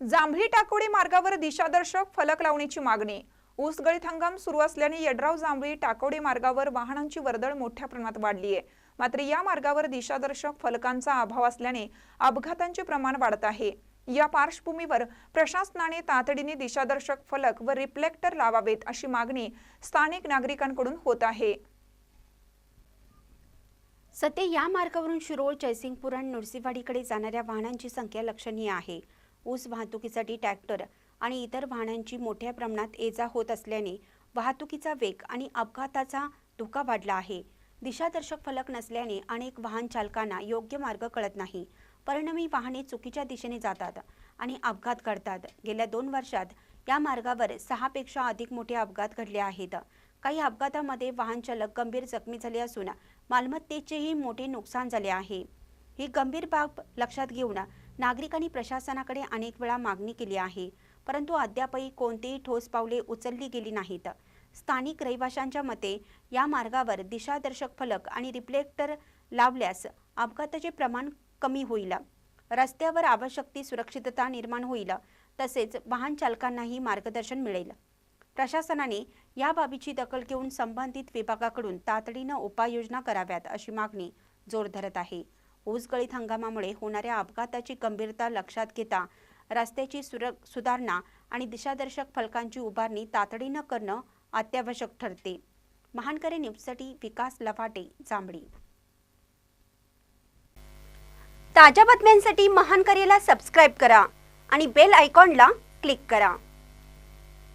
जांभळी टाकोडी मार्गावर दिशादर्शक फलक लावण्याची मागणी. ऊस गळीत हंगाम सुरू असल्याने यड्राव जांभळी टाकोडी मार्गावर वाहनांची वर्दळ मोठ्या प्रमाणात वाढली आहे मात्र या मार्गावर दिशादर्शक फलकांचा अभाव असल्याने अपघातांचे प्रमाण वाढत आहे. या पार्श्वभूमीवर प्रशासनाने तातडीने दिशादर्शक फलक व रिफ्लेक्टर लावावेत अशी मागणी स्थानिक नागरिकांकडून होत आहे. सध्या या मार्गावरून शिरोळ जयसिंगपूर आणि नृसिंहवाडीकडे जाणाऱ्या वाहनांची संख्या लक्षणीय आहे. ऊस वाहतुकीसाठी ट्रॅक्टर आणि इतर वाहनांची मोठ्या प्रमाणात एजा होत असल्याने वाहतुकीचा वेग आणि अपघाताचा धोका वाढला आहे. दिशादर्शक फलक नसल्याने अनेक वाहन चालकांना योग्य मार्ग कळत नाही. परिणामी वाहने चुकीच्या दिशेने जातात आणि अपघात घडतात. गेल्या दोन वर्षात या मार्गावर सहापेक्षा अधिक मोठे अपघात घडले आहेत. काही अपघातामध्ये वाहन चालक गंभीर जखमी झाले असून मालमत्तेचेही मोठे नुकसान झाले आहे. ही गंभीर बाब लक्षात घेऊन नागरिकांनी प्रशासनाकडे अनेक वेळा मागणी केली आहे परंतु अद्यापही कोणतीही ठोस पावले उचलली गेली नाहीत. स्थानिक रहिवाशांच्या मते या मार्गावर दिशादर्शक फलक आणि रिफ्लेक्टर लावल्यास अपघाताचे प्रमाण कमी होईल. रस्त्यावर आवश्यक ती सुरक्षितता निर्माण होईल तसेच वाहन चालकांनाही मार्गदर्शन मिळेल. प्रशासनाने या बाबीची दखल घेऊन संबंधित विभागाकडून तातडीनं उपाययोजना कराव्यात अशी मागणी जोर धरत आहे. ऊस गळीत हंगामामुळे होणाऱ्या अपघाताची गंभीरता लक्षात घेता रस्त्याची सुर सुधारणा आणि दिशादर्शक फलकांची उभारणी तातडीनं करणं अत्यावश्यक ठरते. महानकरे न्यूजसाठी विकास लवाटे जांभळी. ताज्या बातम्यांसाठी महानकरेला सबस्क्राईब करा आणि बेल आयकॉनला क्लिक करा.